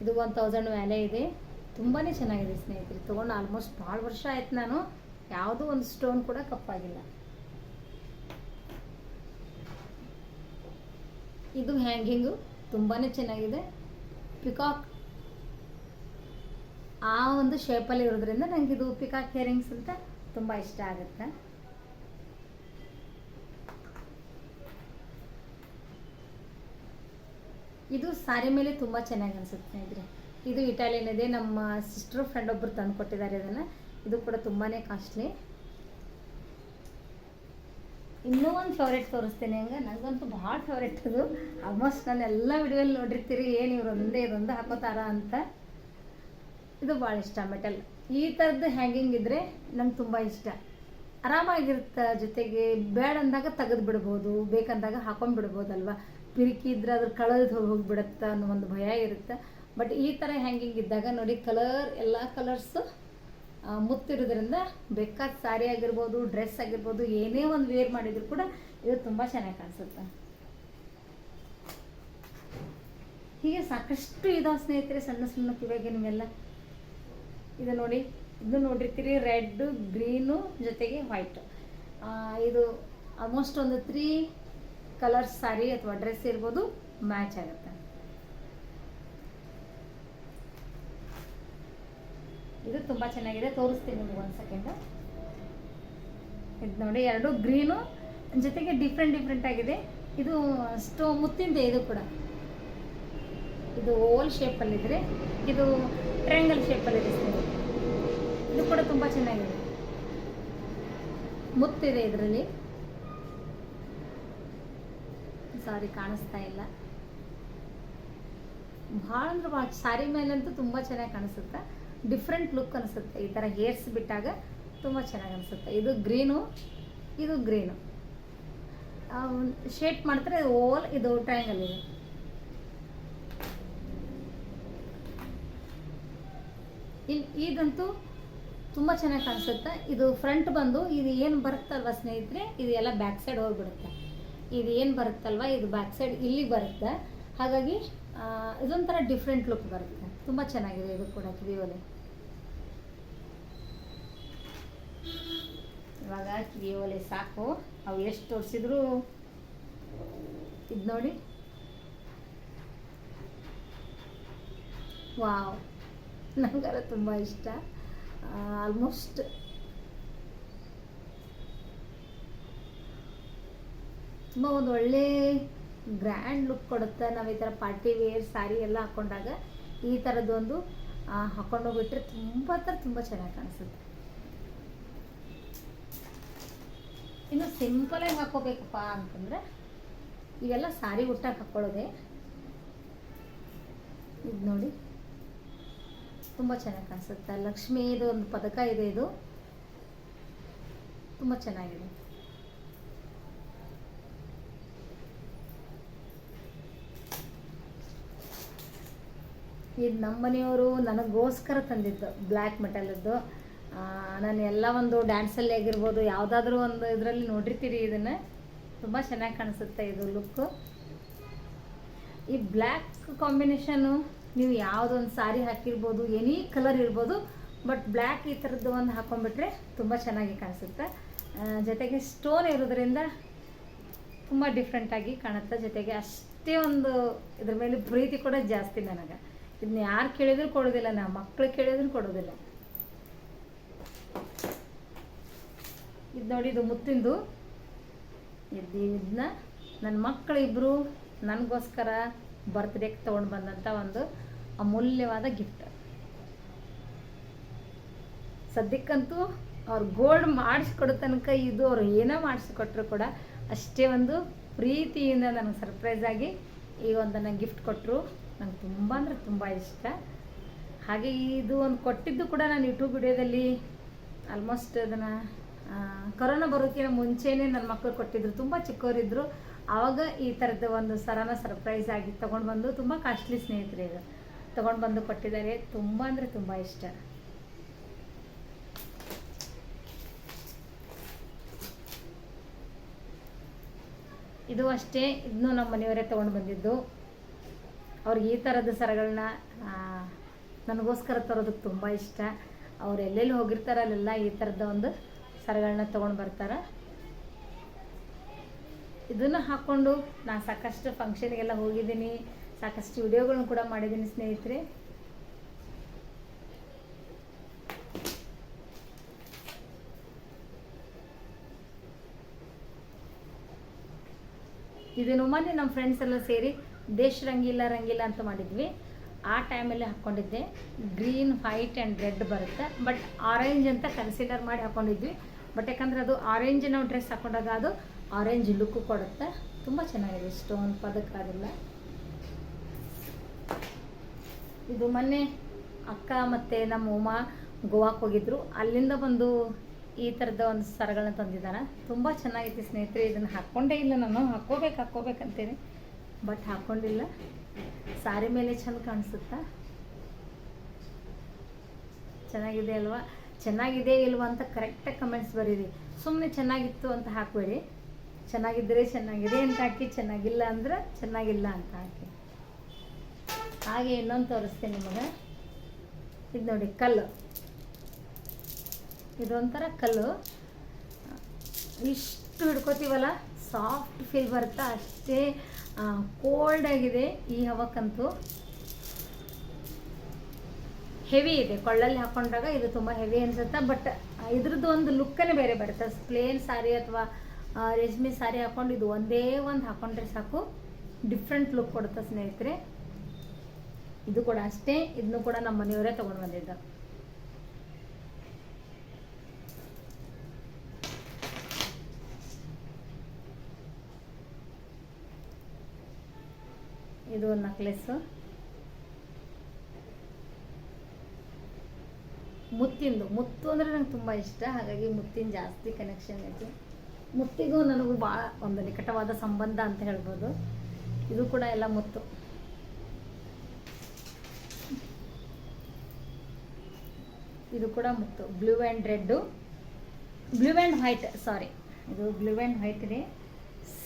ಇದು. ಒನ್ ತೌಸಂಡ್ ವ್ಯಾಲೆ ಇದೆ. ತುಂಬಾ ಚೆನ್ನಾಗಿದೆ ಸ್ನೇಹಿತರೆ. ತೊಗೊಂಡು ಆಲ್ಮೋಸ್ಟ್ ಭಾಳ ವರ್ಷ ಆಯ್ತು ನಾನು. ಯಾವುದೂ ಒಂದು ಸ್ಟೋನ್ ಕೂಡ ಕಪ್ಪಾಗಿಲ್ಲ. ಇದು ಹ್ಯಾಂಗಿಂಗು ತುಂಬಾ ಚೆನ್ನಾಗಿದೆ. ಪಿಕಾಕ್ ಆ ಒಂದು ಶೇಪಲ್ಲಿ ಇರೋದ್ರಿಂದ ನನಗೆ ಇದು ಪಿಕಾಕ್ ಹೇರಿಂಗ್ಸ್ ಅಂತ ತುಂಬ ಇಷ್ಟ ಆಗುತ್ತೆ. ಇದು ಸಾರಿ ಮೇಲೆ ತುಂಬ ಚೆನ್ನಾಗಿ ಅನಿಸುತ್ತೆ ಸ್ನೇಹಿತರೆ. ಇದು ಇಟಾಲಿಯನ್ ಇದೆ. ನಮ್ಮ ಸಿಸ್ಟರ್ ಫ್ರೆಂಡ್ ಒಬ್ಬರು ತಂದು ಕೊಟ್ಟಿದ್ದಾರೆ ಇದನ್ನು. ಇದು ಕೂಡ ತುಂಬಾ ಕಾಸ್ಟ್ಲಿ ಇನ್ನೂ ಒಂದು ಫೇವ್ರೇಟ್ ತೋರಿಸ್ತೇನೆ ಹಂಗೆ. ನನಗಂತೂ ಭಾಳ ಫೇವ್ರೇಟ್ ಅದು. ಆಲ್ಮೋಸ್ಟ್ ನಾನು ಎಲ್ಲ ವಿಡಿಯೋಲ್ಲಿ ನೋಡಿರ್ತೀರಿ, ಏನು ಇವ್ರು ಒಂದೇ ಇದೊಂದು ಹಾಕೋತಾರ ಅಂತ. ಇದು ಭಾಳ ಇಷ್ಟ ಮೆಟಲ್. ಈ ಥರದ್ದು ಹ್ಯಾಂಗಿಂಗ್ ಇದ್ದರೆ ನಂಗೆ ತುಂಬ ಇಷ್ಟ. ಆರಾಮಾಗಿರುತ್ತೆ ಜೊತೆಗೆ, ಬೇಡ ಅಂದಾಗ ತೆಗೆದು ಬಿಡ್ಬೋದು, ಬೇಕಂದಾಗ ಹಾಕೊಂಡು ಬಿಡ್ಬೋದಲ್ವ? ಪಿರಿಕಿ ಇದ್ರೆ ಅದ್ರ ಕಳೆದು ಹೋಗಿಬಿಡುತ್ತೆ ಅನ್ನೋ ಒಂದು ಭಯ ಇರುತ್ತೆ. ಬಟ್ ಈ ಥರ ಹ್ಯಾಂಗಿಂಗ್ ಇದ್ದಾಗ ನೋಡಿ ಕಲರ್ ಎಲ್ಲ ಕಲರ್ಸು ಮುತ್ತಿರೋದ್ರಿಂದ ಬೇಕಾದ ಸಾರಿ ಆಗಿರ್ಬೋದು, ಡ್ರೆಸ್ ಆಗಿರ್ಬೋದು, ಏನೇ ಒಂದು ವೇರ್ ಮಾಡಿದ್ರು ಕೂಡ ಇದು ತುಂಬ ಚೆನ್ನಾಗಿ ಕಾಣಿಸುತ್ತೆ. ಹೀಗೆ ಸಾಕಷ್ಟು ಇದಾವೆ ಸ್ನೇಹಿತರೆ, ಸಣ್ಣ ಸಣ್ಣ ಕಿವಾಗೆ ನಿಮ್ಮೆಲ್ಲ ಇದು ನೋಡಿ, ಇದು ನೋಡಿರ್ತೀರಿ, ರೆಡ್, ಗ್ರೀನು ಜೊತೆಗೆ ವೈಟ್. ಇದು ಆಲ್ಮೋಸ್ಟ್ ಒಂದು ತ್ರೀ ಕಲರ್ಸ್ ಸಾರಿ ಅಥವಾ ಡ್ರೆಸ್ ಇರ್ಬೋದು ಮ್ಯಾಚ್ ಆಗುತ್ತೆ. ಇದು ತುಂಬ ಚೆನ್ನಾಗಿದೆ. ತೋರಿಸ್ತೀನಿ ನಿಮ್ಗೆ ಒಂದು ಸೆಕೆಂಡ್ ಇದು ನೋಡಿ, ಎರಡು ಗ್ರೀನು, ಜೊತೆಗೆ ಡಿಫ್ರೆಂಟ್ ಡಿಫ್ರೆಂಟ್ ಆಗಿದೆ. ಇದು ಸ್ಟೋ ಮುತ್ತಿಂದೆ ಇದು ಕೂಡ. ಇದು ಓಲ್ ಶೇಪಲ್ಲಿದ್ರೆ ಇದು ಟ್ರಯಾಂಗಲ್ ಶೇಪಲ್ಲಿದೆ ಸ್ನೇಹಿತರೆ ಇದು ಕೂಡ ತುಂಬ ಚೆನ್ನಾಗಿದೆ. ಮುತ್ತಿದೆ ಇದರಲ್ಲಿ. ಸಾರಿ ಕಾಣಿಸ್ತಾ ಇಲ್ಲ. ಭಾಳ ಅಂದ್ರೆ ಸಾರಿ ಮೇಲಂತೂ ತುಂಬ ಚೆನ್ನಾಗಿ ಕಾಣಿಸುತ್ತೆ. ಡಿಫ್ರೆಂಟ್ ಲುಕ್ ಅನಿಸುತ್ತೆ. ಈ ಥರ ಹೇರ್ಸ್ ಬಿಟ್ಟಾಗ ತುಂಬ ಚೆನ್ನಾಗಿ ಅನಿಸುತ್ತೆ. ಇದು ಗ್ರೀನು ಇದು ಗ್ರೀನು ಶೇಪ್ ಮಾಡಿದ್ರೆ ಓಲ್ ಇದು ಟ್ರಯಾಂಗಲ್ ಇದೆ. ಇನ್ ಈಗಂತೂ ತುಂಬ ಚೆನ್ನಾಗಿ ಕಾಣಿಸುತ್ತೆ. ಇದು ಫ್ರಂಟ್ ಬಂದು, ಇದು ಏನು ಬರುತ್ತಲ್ವ ಸ್ನೇಹಿತರೆ? ಇದು ಎಲ್ಲ ಬ್ಯಾಕ್ ಸೈಡ್ ಹೋಗ್ಬಿಡುತ್ತೆ. ಇದು ಏನು ಬರುತ್ತಲ್ವ? ಇದು ಬ್ಯಾಕ್ ಸೈಡ್ ಇಲ್ಲಿಗೆ ಬರುತ್ತೆ. ಹಾಗಾಗಿ ಇದೊಂಥರ ಡಿಫ್ರೆಂಟ್ ಲುಕ್ ಬರುತ್ತೆ. ತುಂಬ ಚೆನ್ನಾಗಿದೆ ಇದು ಕೂಡ ಕಿವಿಯೋಲೆ ಇವಾಗ ಒಲೆ ಸಾಕು. ಅವು ಎಷ್ಟು ತೋರಿಸಿದ್ರು? ಇದು ನೋಡಿ. ವಾವ್. ನನಗರ ತುಂಬ ಇಷ್ಟ. ಆಲ್ಮೋಸ್ಟ್. ತುಂಬ ಒಂದು ಒಳ್ಳೆ ಗ್ರ್ಯಾಂಡ್ ಲುಕ್ ಕೊಡುತ್ತೆ. ನಾವು ಈ ಥರ ಪಾರ್ಟಿ ವೇರ್ ಸ್ಯಾರಿ ಎಲ್ಲ ಹಾಕೊಂಡಾಗ ಈ ಥರದ್ದೊಂದು ಹಾಕ್ಕೊಂಡು ಹಾಕೊಂಡೋಗ್ಬಿಟ್ರೆ ತುಂಬ ಥರ ತುಂಬ ಚೆನ್ನಾಗಿ ಕಾಣಿಸುತ್ತೆ. ಇನ್ನು ಸಿಂಪಲಾಗಿ ಹಾಕೋಬೇಕಪ್ಪ ಅಂತಂದರೆ, ಇವೆಲ್ಲ ಸಾರಿ ಉಟ್ಟಾಗ ಹಾಕ್ಕೊಳ್ಳೋದೆ ಇದು ನೋಡಿ. ತುಂಬ ಚೆನ್ನಾಗಿ ಕಾಣಿಸುತ್ತೆ. ಲಕ್ಷ್ಮೀದು ಒಂದು ಪದಕ ಇದೆ ಇದು. ತುಂಬ ಚೆನ್ನಾಗಿದೆ. ಇದು ನಮ್ಮ ಮನೆಯವರು ನನಗೋಸ್ಕರ ತಂದಿದ್ದು, ಬ್ಲ್ಯಾಕ್ ಮೆಟಲದ್ದು. ನಾನು ಎಲ್ಲ ಒಂದು ಡ್ಯಾನ್ಸಲ್ಲಿ ಆಗಿರ್ಬೋದು, ಯಾವುದಾದ್ರೂ ಒಂದು ಇದರಲ್ಲಿ ನೋಡಿರ್ತೀರಿ ಇದನ್ನು. ತುಂಬ ಚೆನ್ನಾಗಿ ಕಾಣಿಸುತ್ತೆ ಇದು ಲುಕ್ಕು ಈ ಬ್ಲ್ಯಾಕ್ ಕಾಂಬಿನೇಷನು ನೀವು ಯಾವುದೊಂದು ಸಾರಿ ಹಾಕಿರ್ಬೋದು ಎನಿ ಕಲರ್ ಇರ್ಬೋದು ಬಟ್ ಬ್ಲ್ಯಾಕ್ ಈ ಥರದ್ದು ಒಂದು ಹಾಕೊಂಡ್ಬಿಟ್ರೆ ತುಂಬ ಚೆನ್ನಾಗಿ ಕಾಣಿಸುತ್ತೆ. ಜೊತೆಗೆ ಸ್ಟೋನ್ ಇರೋದ್ರಿಂದ ತುಂಬ ಡಿಫ್ರೆಂಟಾಗಿ ಕಾಣುತ್ತೆ. ಜೊತೆಗೆ ಅಷ್ಟೇ ಒಂದು ಇದ್ರ ಮೇಲೆ ಪ್ರೀತಿ ಕೂಡ ಜಾಸ್ತಿ ನನಗೆ. ಇದನ್ನ ಯಾರು ಕೇಳಿದ್ರು ಕೊಡೋದಿಲ್ಲ, ನಾ ಮಕ್ಕಳು ಕೇಳಿದ್ರು ಕೊಡೋದಿಲ್ಲ. ಇದು ನೋಡಿ ಇದು ಮುತ್ತಿಂದು. ಇದು ಇದನ್ನ ನನ್ನ ಮಕ್ಕಳಿಬ್ಬರು ನನಗೋಸ್ಕರ ಬರ್ತ್ಡೇಗೆ ತೊಗೊಂಡು ಬಂದಂಥ ಒಂದು ಅಮೂಲ್ಯವಾದ ಗಿಫ್ಟ್ ಸದ್ಯಕ್ಕಂತೂ ಅವ್ರು ಗೋಲ್ಡ್ ಮಾಡಿಸ್ಕೊಡೋ ತನಕ ಇದು ಅವ್ರು ಏನೋ ಮಾಡಿಸ್ಕೊಟ್ರು ಕೂಡ ಅಷ್ಟೇ ಒಂದು ಪ್ರೀತಿಯಿಂದ ನನಗೆ ಸರ್ಪ್ರೈಸ್ ಆಗಿ ಈ ಒಂದನ್ನು ಗಿಫ್ಟ್ ಕೊಟ್ಟರು ನಂಗೆ ತುಂಬ ಅಂದರೆ ತುಂಬ ಇಷ್ಟ. ಹಾಗೆ ಇದು ಒಂದು ಕೊಟ್ಟಿದ್ದು ಕೂಡ ನಾನು ಯೂಟ್ಯೂಬ್ ವಿಡಿಯೋದಲ್ಲಿ ಆಲ್ಮೋಸ್ಟ್ ಅದನ್ನು ಕೊರೋನಾ ಬರೋಕ್ಕಿಂತ ಮುಂಚೆನೇ ನನ್ನ ಮಕ್ಕಳು ಕೊಟ್ಟಿದ್ರು, ತುಂಬ ಚಿಕ್ಕವರಿದ್ರು ಆವಾಗ ಈ ಥರದ ಒಂದು ಸರನ ಸರ್ಪ್ರೈಸ್ ಆಗಿ ತೊಗೊಂಡು ಬಂದು ತುಂಬ ಕಾಸ್ಟ್ಲಿ ಸ್ನೇಹಿತರೆ ಇದು ತೊಗೊಂಡು ಬಂದು ಕೊಟ್ಟಿದ್ದಾರೆ, ತುಂಬ ಅಂದರೆ ತುಂಬ ಇಷ್ಟ. ಇದು ಅಷ್ಟೇ ಇದನ್ನು ನಮ್ಮ ಮನೆಯವರೇ ತೊಗೊಂಡು ಬಂದಿದ್ದು. ಅವ್ರಿಗೆ ಈ ಥರದ ಸರಗಳನ್ನ ನನಗೋಸ್ಕರ ತರೋದಕ್ಕೆ ತುಂಬ ಇಷ್ಟ. ಅವ್ರು ಎಲ್ಲೆಲ್ಲಿ ಹೋಗಿರ್ತಾರ ಅಲ್ಲೆಲ್ಲ ಈ ಥರದ ಒಂದು ಸರಗಳನ್ನ ತೊಗೊಂಡು ಬರ್ತಾರೆ. ಇದನ್ನು ಹಾಕ್ಕೊಂಡು ನಾನು ಸಾಕಷ್ಟು ಫಂಕ್ಷನ್ಗೆಲ್ಲ ಹೋಗಿದ್ದೀನಿ. ಸಾಕಷ್ಟು ವಿಡಿಯೋಗಳನ್ನ ಕೂಡ ಮಾಡಿದ್ದೀನಿ ಸ್ನೇಹಿತರೆ. ಇದನ್ನು ಮೊನ್ನೆ ನಮ್ಮ ಫ್ರೆಂಡ್ಸ್ ಎಲ್ಲ ಸೇರಿ ದೇಶ ರಂಗಿಲ್ಲ ರಂಗಿಲ್ಲ ಅಂತ ಮಾಡಿದ್ವಿ. ಆ ಟೈಮಲ್ಲಿ ಹಾಕ್ಕೊಂಡಿದ್ದೆ ಗ್ರೀನ್ ವೈಟ್ ಆ್ಯಂಡ್ ರೆಡ್ ಬರುತ್ತೆ. ಬಟ್ ಆರೆಂಜ್ ಅಂತ ಕನ್ಸಿಡರ್ ಮಾಡಿ ಹಾಕ್ಕೊಂಡಿದ್ವಿ ಬಟ್ ಯಾಕಂದರೆ ಅದು ಆರೆಂಜ್ ನಾವು ಡ್ರೆಸ್ ಹಾಕೊಂಡಾಗ ಅದು ಆರೆಂಜ್ ಲುಕ್ಕು ಕೊಡುತ್ತೆ. ತುಂಬ ಚೆನ್ನಾಗಿದೆ. ಸ್ಟೋನ್ ಪದಕ್ಕಾಗಿಲ್ಲ ಇದು ಮೊನ್ನೆ ಅಕ್ಕ ಮತ್ತು ನಮ್ಮ ಉಮ್ಮ ಗೋವಾಕ್ಕೆ ಹೋಗಿದ್ರು. ಅಲ್ಲಿಂದ ಬಂದು ಈ ಥರದ ಒಂದು ಸರಗಳನ್ನ ತಂದಿದ್ದಾನೆ ತುಂಬ ಚೆನ್ನಾಗಿತ್ತು ಸ್ನೇಹಿತರೆ. ಇದನ್ನು ಹಾಕ್ಕೊಂಡೇ ಇಲ್ಲ ನಾನು. ಹಾಕ್ಕೋಬೇಕು ಹಾಕ್ಕೋಬೇಕಂತೀನಿ ಬಟ್ ಹಾಕ್ಕೊಂಡಿಲ್ಲ. ಸಾರಿ ಮೇಲೆ ಚೆಂದ ಕಾಣಿಸುತ್ತಾ? ಚೆನ್ನಾಗಿದೆ ಅಲ್ವಾ? ಚೆನ್ನಾಗಿದೆ ಇಲ್ವಾ ಅಂತ ಕರೆಕ್ಟಾಗಿ ಕಮೆಂಟ್ಸ್ ಬರೀರಿ. ಸುಮ್ಮನೆ ಚೆನ್ನಾಗಿತ್ತು ಅಂತ ಹಾಕಬೇಡಿ. ಚೆನ್ನಾಗಿದ್ದರೆ ಚೆನ್ನಾಗಿದೆ ಅಂತ ಹಾಕಿ, ಚೆನ್ನಾಗಿಲ್ಲ ಅಂದ್ರೆ ಚೆನ್ನಾಗಿಲ್ಲ ಅಂತ ಹಾಕಿ. ಹಾಗೆ ಇನ್ನೊಂದು ತೋರಿಸ್ತೀನಿ ನಿಮಗೆ. ಇದು ನೋಡಿ, ಕಲ್ಲು. ಇದೊಂಥರ ಕಲ್ಲು. ಇಷ್ಟು ಹಿಡ್ಕೋತೀವಲ್ಲ ಸಾಫ್ಟ್ ಫೀಲ್ ಬರುತ್ತಾ? ಅಷ್ಟೇ ಕೋಲ್ಡ್ ಆಗಿದೆ, ಈ ಹವಕ್ಕಂತೂ. ಹೆವಿ ಇದೆ, ಕೊಳ್ಳಲ್ಲಿ ಹಾಕೊಂಡಾಗ ಇದು ತುಂಬ ಹೆವಿ ಅನ್ಸುತ್ತೆ ಬಟ್ ಇದ್ರದ್ದು ಒಂದು ಲುಕ್ಕನೇ ಬೇರೆ ಬರುತ್ತೆ. ಪ್ಲೇನ್ ಸಾರಿ ಅಥವಾ ರೇಷ್ಮೆ ಸಾರಿ ಹಾಕೊಂಡು ಇದು ಒಂದೇ ಒಂದು ಹಾಕೊಂಡ್ರೆ ಸಾಕು. ಡಿಫ್ರೆಂಟ್ ಲುಕ್ ಕೊಡುತ್ತೆ ಸ್ನೇಹಿತರೆ. ಇದು ಕೂಡ ಅಷ್ಟೇ ಇದನ್ನು ಕೂಡ ನಮ್ಮ ಮನೆಯವರೇ ತೊಗೊಂಡು ಬಂದಿದ್ದ. ಇದು ಒಂದು ನಕ್ಲೆಸ್ಸು ಮುತ್ತಿಂದು. ಮುತ್ತು ಅಂದರೆ ನಂಗೆ ತುಂಬ ಇಷ್ಟ. ಹಾಗಾಗಿ ಮುತ್ತಿನ ಜಾಸ್ತಿ ಕನೆಕ್ಷನ್ ಐತಿ. ಮುತ್ತಿಗೂ ನನಗೂ ಭಾಳ ಒಂದು ನಿಕಟವಾದ ಸಂಬಂಧ ಅಂತ ಹೇಳ್ಬೋದು. ಇದು ಕೂಡ ಎಲ್ಲ ಮುತ್ತು. ಇದು ಕೂಡ ಮುತ್ತು. Blue and red blue and white sari ಇದು ಬ್ಲೂ ಆ್ಯಂಡ್ ವೈಟ್ ಇದೆ.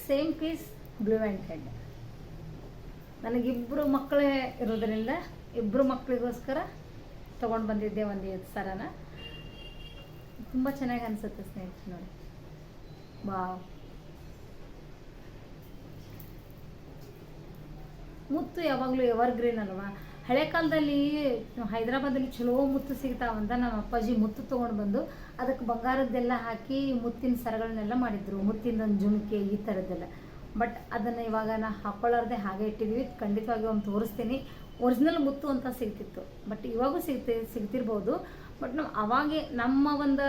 Same piece blue and red ನನಗಿಬ್ಬರು ಮಕ್ಕಳೇ ಇರೋದರಿಂದ ಇಬ್ಬರು ಮಕ್ಕಳಿಗೋಸ್ಕರ ತೊಗೊಂಡು ಬಂದಿದ್ದೆ ಒಂದು ಎತ್ತು ಸರನ ತುಂಬ ಚೆನ್ನಾಗಿ ಅನಿಸುತ್ತೆ ಸ್ನೇಹಿತರೆ ನೋಡಿ. ಬಾ ಮುತ್ತು ಯಾವಾಗಲೂ ಎವರ್ ಗ್ರೀನ್ ಅಲ್ವಾ? ಹಳೆ ಕಾಲದಲ್ಲಿ ಹೈದರಾಬಾದಲ್ಲಿ ಚಲೋ ಮುತ್ತು ಸಿಗ್ತಾವಂತ ನಮ್ಮ ಅಪ್ಪಾಜಿ ಮುತ್ತು ತೊಗೊಂಡು ಬಂದು ಅದಕ್ಕೆ ಬಂಗಾರದ್ದೆಲ್ಲ ಹಾಕಿ ಮುತ್ತಿನ ಸರಗಳನ್ನೆಲ್ಲ ಮಾಡಿದ್ರು. ಮುತ್ತಿನ ಒಂದು ಜುಮಕೆ ಈ ಥರದ್ದೆಲ್ಲ ಬಟ್ ಅದನ್ನು ಇವಾಗ ನಾ ಹಾಕ್ಕೊಳ್ಳಾರ್ದೆ ಹಾಗೆ ಇಟ್ಟಿದ್ವಿ. ಖಂಡಿತವಾಗಿ ಒಂದು ತೋರಿಸ್ತೀನಿ. ಒರಿಜಿನಲ್ ಮುತ್ತು ಅಂತ ಸಿಗ್ತಿತ್ತು. ಬಟ್ ಇವಾಗೂ ಸಿಗ್ತಿ, ಸಿಗ್ತಿರ್ಬೋದು. ಬಟ್ ನಾವು ಅವಾಗೆ ನಮ್ಮ ಒಂದು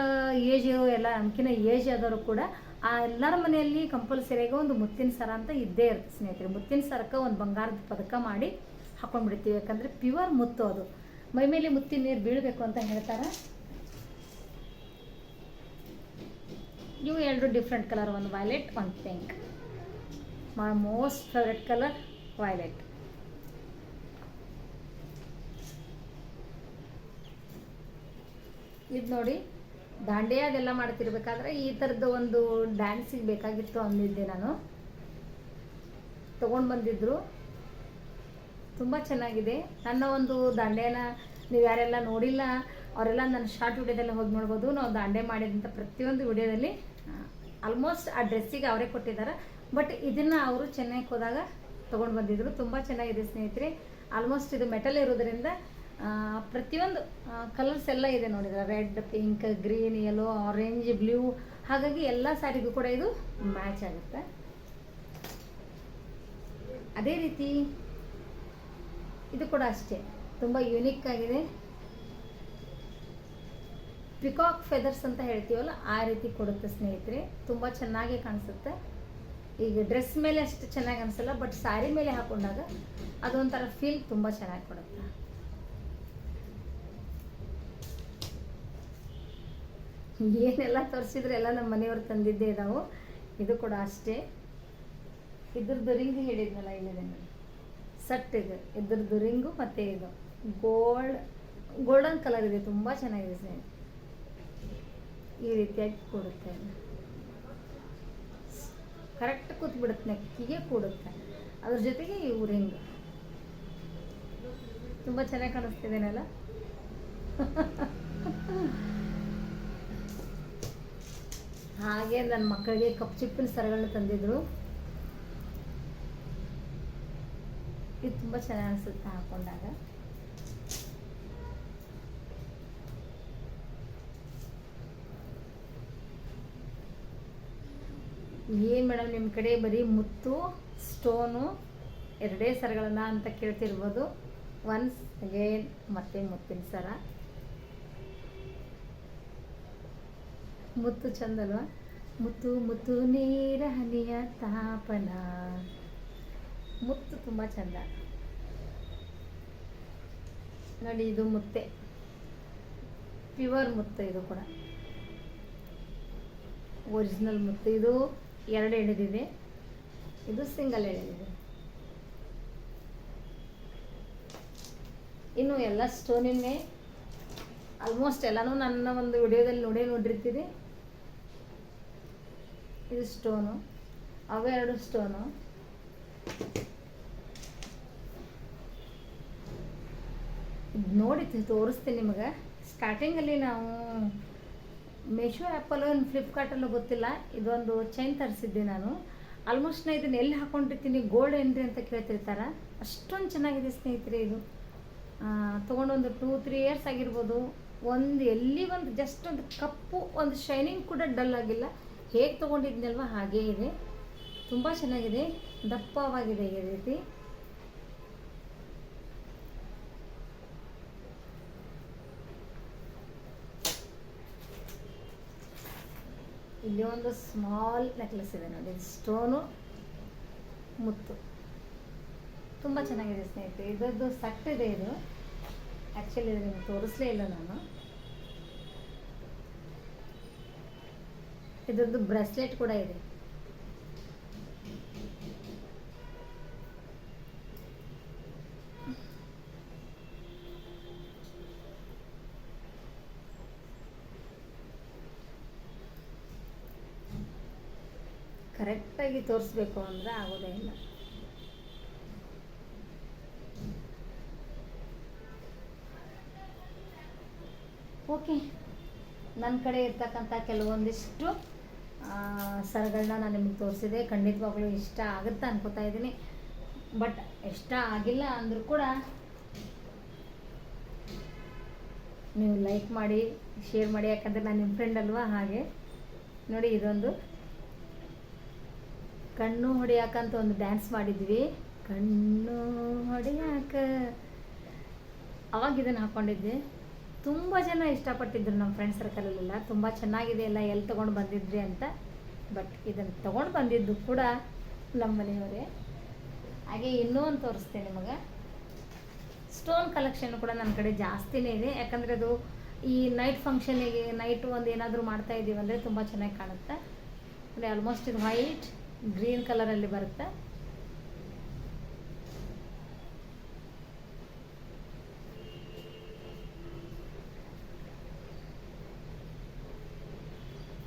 ಏಜ್ ಎಲ್ಲ ನಮ್ಕಿನ ಏಜ್ ಆದವರು ಕೂಡ ಆ ಎಲ್ಲರ ಮನೆಯಲ್ಲಿ ಕಂಪಲ್ಸರಿಯಾಗಿ ಒಂದು ಮುತ್ತಿನ ಸರ ಅಂತ ಇದ್ದೇ ಇರುತ್ತೆ ಸ್ನೇಹಿತರೆ. ಮುತ್ತಿನ ಸರಕ್ಕೆ ಒಂದು ಬಂಗಾರದ ಪದಕ ಮಾಡಿ ಹಾಕೊಂಡ್ಬಿಡ್ತೀವಿ. ಯಾಕಂದರೆ ಪ್ಯೂರ್ ಮುತ್ತು ಅದು. ಮೈ ಮೇಲೆ ಮುತ್ತಿನ ನೀರು ಬೀಳಬೇಕು ಅಂತ ಹೇಳ್ತಾರೆ? ಇವು ಎರಡು ಡಿಫ್ರೆಂಟ್ ಕಲರ್ ಒಂದು ವೈಲೆಟ್ ಒಂದು pink my most favorite colour violet. ಇದು ನೋಡಿ ದಾಂಡೇ ಅದೆಲ್ಲ ಮಾಡ್ತಿರ್ಬೇಕಾದ್ರೆ ಈ ಥರದ್ದು ಒಂದು ಡ್ಯಾನ್ಸಿಗೆ ಬೇಕಾಗಿತ್ತು ಅಂದಿದ್ದೆ ನಾನು. ತೊಗೊಂಡು ಬಂದಿದ್ರು. ತುಂಬ ಚೆನ್ನಾಗಿದೆ. ನನ್ನ ಒಂದು ದಾಂಡೇನ ನೀವು ಯಾರೆಲ್ಲ ನೋಡಿಲ್ಲ, ಅವರೆಲ್ಲ ನನ್ನ ಶಾರ್ಟ್ ವಿಡಿಯೋದಲ್ಲಿ ಹೋಗಿ ನೋಡ್ಬೋದು. ನಾವು ದಾಂಡೆ ಮಾಡಿದಂಥ ಪ್ರತಿಯೊಂದು ವಿಡಿಯೋದಲ್ಲಿ ಆಲ್ಮೋಸ್ಟ್ ಆ ಡ್ರೆಸ್ಸಿಗೆ ಅವರೇ ಕೊಟ್ಟಿದ್ದಾರೆ. ಬಟ್ ಇದನ್ನು ಅವರು ಚೆನ್ನೈಗೆ ಹೋದಾಗ ತೊಗೊಂಡು ಬಂದಿದ್ರು. ತುಂಬ ಚೆನ್ನಾಗಿದೆ ಸ್ನೇಹಿತರೆ. ಆಲ್ಮೋಸ್ಟ್ ಇದು ಮೆಟಲ್ ಇರೋದ್ರಿಂದ ಪ್ರತಿಯೊಂದು ಕಲರ್ಸ್ ಎಲ್ಲ ಇದೆ ನೋಡಿದ್ರೆ. Red pink green yellow orange blue ಹಾಗಾಗಿ ಎಲ್ಲ ಸ್ಯಾರಿಗೂ ಕೂಡ ಇದು ಮ್ಯಾಚ್ ಆಗುತ್ತೆ. ಅದೇ ರೀತಿ ಇದು ಕೂಡ ಅಷ್ಟೇ. ತುಂಬ ಯುನಿಕ್ ಆಗಿದೆ. ಪಿಕಾಕ್ ಫೆದರ್ಸ್ ಅಂತ ಹೇಳ್ತೀವಲ್ಲ, ಆ ರೀತಿ ಕೊಡುತ್ತೆ ಸ್ನೇಹಿತರೆ. ತುಂಬ ಚೆನ್ನಾಗಿ ಕಾಣಿಸುತ್ತೆ. ಈಗ ಡ್ರೆಸ್ ಮೇಲೆ ಅಷ್ಟು ಚೆನ್ನಾಗಿ ಅನಿಸಲ್ಲ ಬಟ್ ಸ್ಯಾರಿ ಮೇಲೆ ಹಾಕೊಂಡಾಗ ಅದೊಂಥರ ಫೀಲ್ ತುಂಬ ಚೆನ್ನಾಗಿ ಕೊಡುತ್ತೆ. ಏನೆಲ್ಲ ತೋರಿಸಿದ್ರೆ ಎಲ್ಲ ನಮ್ಮ ಮನೆಯವ್ರು ತಂದಿದ್ದೇ ನಾವು ಇದು ಕೂಡ ಅಷ್ಟೇ. ಇದ್ರದ್ದು ರಿಂಗ್ ಹೇಳಿದ್ನಲ್ಲ ಇಲ್ಲಿದೆ ನೋಡಿ. ಸಟ್ ಇದು. ಇದ್ರದ್ದು ರಿಂಗು ಮತ್ತು ಇದು. ಗೋಲ್ಡ್ ಗೋಲ್ಡನ್ ಕಲರ್ ಇದೆ. ತುಂಬ ಚೆನ್ನಾಗಿದೆ ಸ್ನೇಹಿತರೆ ಈ ರೀತಿಯಾಗಿ ಕೂಡುತ್ತೆ. ಕರೆಕ್ಟ್ ಕೂತ್ಬಿಡುತ್ತೆ, ನೆಕ್ಕಿಗೆ ಕೂಡುತ್ತೆ. ಅದ್ರ ಜೊತೆಗೆ ಇವು ರಿಂಗ್ ತುಂಬ ಚೆನ್ನಾಗಿ ಕಾಣಿಸ್ತಿದ್ದೇನಲ್ಲ ಹಾಗೆ ನನ್ನ ಮಕ್ಕಳಿಗೆ ಕಪ್ ಚಿಪ್ಪಿನ ಸರಗಳನ್ನ ತಂದಿದ್ರು. ಇದು ತುಂಬ ಚೆನ್ನಾಗಿ ಅನಿಸುತ್ತೆ ಹಾಕೊಂಡಾಗ. ಏನು ಮೇಡಮ್ ನಿಮ್ಮ ಕಡೆ ಬರೀ ಮುತ್ತು, ಸ್ಟೋನು ಎರಡೇ ಸರಗಳನ್ನ ಅಂತ ಕೇಳ್ತಿರ್ಬೋದು. ಒನ್ಸ್ ಅಗೇನ್ ಮತ್ತೆ ಮುತ್ತಿನ ಸರ? ಮುತ್ತು ಚಂದಲ್ವಾ? ಮುತ್ತು ಮುತ್ತು ನೀರ ಹನಿಯ ತಾಪನ. ಮುತ್ತು ತುಂಬ ಚಂದ. ನೋಡಿ, ಇದು ಮುತ್ತೆ. ಪ್ಯೂರ್ ಮುತ್ತು ಇದು ಕೂಡ. ಒರಿಜಿನಲ್ ಮುತ್ತು ಇದು. ಎರಡು ಎಳೆದಿದೆ. ಇದು ಸಿಂಗಲ್ ಎಳೆದಿದೆ. ಇನ್ನು ಎಲ್ಲ ಸ್ಟೋನಿನೇ ಆಲ್ಮೋಸ್ಟ್ ಎಲ್ಲನೂ ನನ್ನ ಒಂದು ವಿಡಿಯೋದಲ್ಲಿ ನೋಡೇ ನೋಡಿರ್ತೀರಿ. ಇದು ಸ್ಟೋನು ಅವೆರಡು ಸ್ಟೋನು ನೋಡಿ ತೋರಿಸ್ತೀನಿ ನಿಮಗೆ. ಸ್ಟಾರ್ಟಿಂಗಲ್ಲಿ ನಾವು ಮೇಶೋ ಆ್ಯಪಲ್ಲೋ ಫ್ಲಿಪ್ಕಾರ್ಟಲ್ಲೂ ಗೊತ್ತಿಲ್ಲ. ಇದೊಂದು ಚೈನ್ ತರಿಸಿದ್ದೆ ನಾನು. ಆಲ್ಮೋಸ್ಟ್ ನಾ ಇದನ್ನ ಎಲ್ಲಿ ಹಾಕೊಂಡಿರ್ತೀನಿ? ಗೋಲ್ಡ್ ಏನ್ರಿ ಅಂತ ಕೇಳ್ತಿರ್ತಾರೆ? ಅಷ್ಟೊಂದು ಚೆನ್ನಾಗಿದೆ ಸ್ನೇಹಿತರೆ ಇದು. ತೊಗೊಂಡೊಂದು ಟೂ ತ್ರೀ ಇಯರ್ಸ್ ಆಗಿರ್ಬೋದು. ಒಂದು ಎಲ್ಲಿ ಒಂದು ಜಸ್ಟ್ ಒಂದು ಕಪ್ಪು, ಒಂದು ಶೈನಿಂಗ್ ಕೂಡ ಡಲ್ ಆಗಿಲ್ಲ. ಹೇಗೆ ತೊಗೊಂಡಿದ್ನಲ್ವ? ಹಾಗೇ ಇದೆ. ತುಂಬ ಚೆನ್ನಾಗಿದೆ. ದಪ್ಪವಾಗಿದೆ ಈ ರೀತಿ. ಇಲ್ಲಿ ಒಂದು ಸ್ಮಾಲ್ ನೆಕ್ಲೆಸ್ ಇದೆ ನೋಡಿ. ಇದು ಸ್ಟೋನು ಮುತ್ತು. ತುಂಬ ಚೆನ್ನಾಗಿದೆ ಸ್ನೇಹಿತರೆ. ಇದರದ್ದು ಇದೆ ಇದು. ಆ್ಯಕ್ಚುಲಿ ನಿಮ್ಗೆ ತೋರಿಸ್ಲೇ ಇಲ್ಲ ನಾನು. ಇದರದ್ದು ಬ್ರೆಸ್ಲೆಟ್ ಕೂಡ ಇದೆ. ಕರೆಕ್ಟಾಗಿ ತೋರಿಸ್ಬೇಕು ಅಂದರೆ ಆಗೋದೇ ಇಲ್ಲ. ಓಕೆ ನನ್ನ ಕಡೆ ಇರ್ತಕ್ಕಂಥ ಕೆಲವೊಂದಿಷ್ಟು ಸರಗಳನ್ನ ನಾನು ನಿಮಗೆ ತೋರಿಸಿದೆ. ಖಂಡಿತವಾಗ್ಲೂ ಇಷ್ಟ ಆಗುತ್ತೆ ಅನ್ಕೋತಾ ಇದ್ದೀನಿ. ಬಟ್ ಇಷ್ಟ ಆಗಿಲ್ಲ ಅಂದರೂ ಕೂಡ ನೀವು ಲೈಕ್ ಮಾಡಿ, ಶೇರ್ ಮಾಡಿ, ಯಾಕಂದರೆ ನಾನು ನಿಮ್ಮ ಫ್ರೆಂಡ್ ಅಲ್ವಾ ಹಾಗೆ. ನೋಡಿ, ಇದೊಂದು ಕಣ್ಣು ಹೊಡೆಯಾಕಂತ ಒಂದು ಡ್ಯಾನ್ಸ್ ಮಾಡಿದ್ವಿ. ಕಣ್ಣು ಹೊಡೆಯಾಕ. ಅವಾಗ ಇದನ್ನು ಹಾಕ್ಕೊಂಡಿದ್ದೆ ತುಂಬ ಜನ ಇಷ್ಟಪಟ್ಟಿದ್ರು ನಮ್ಮ ಫ್ರೆಂಡ್ ಸರ್ಕಲಲ್ಲೆಲ್ಲ ತುಂಬ ಚೆನ್ನಾಗಿದೆ ಎಲ್ಲ ಎಲ್ಲಿ ತೊಗೊಂಡು ಬಂದಿದ್ರಿ ಅಂತ. ಬಟ್ ಇದನ್ನು ತೊಗೊಂಡು ಬಂದಿದ್ದು ಕೂಡ ನಮ್ಮ ಮನೆಯವರೇ. ಹಾಗೆ ಇನ್ನೂ ಒಂದು ತೋರಿಸ್ತೇನೆ ನಿಮಗೆ. ಸ್ಟೋನ್ ಕಲೆಕ್ಷನ್ ಕೂಡ ನನ್ನ ಕಡೆ ಜಾಸ್ತಿನೇ ಇದೆ. ಯಾಕಂದರೆ ಅದು ಈ ನೈಟ್ ಫಂಕ್ಷನಿಗೆ ನೈಟು ಒಂದು ಏನಾದರೂ ಮಾಡ್ತಾ ಇದ್ದೀವಿ ಅಂದರೆ ತುಂಬ ಚೆನ್ನಾಗಿ ಕಾಣುತ್ತೆ. ಆಲ್ಮೋಸ್ಟ್ ಇದು ವೈಟ್ ಗ್ರೀನ್ ಕಲರಲ್ಲಿ ಬರುತ್ತೆ.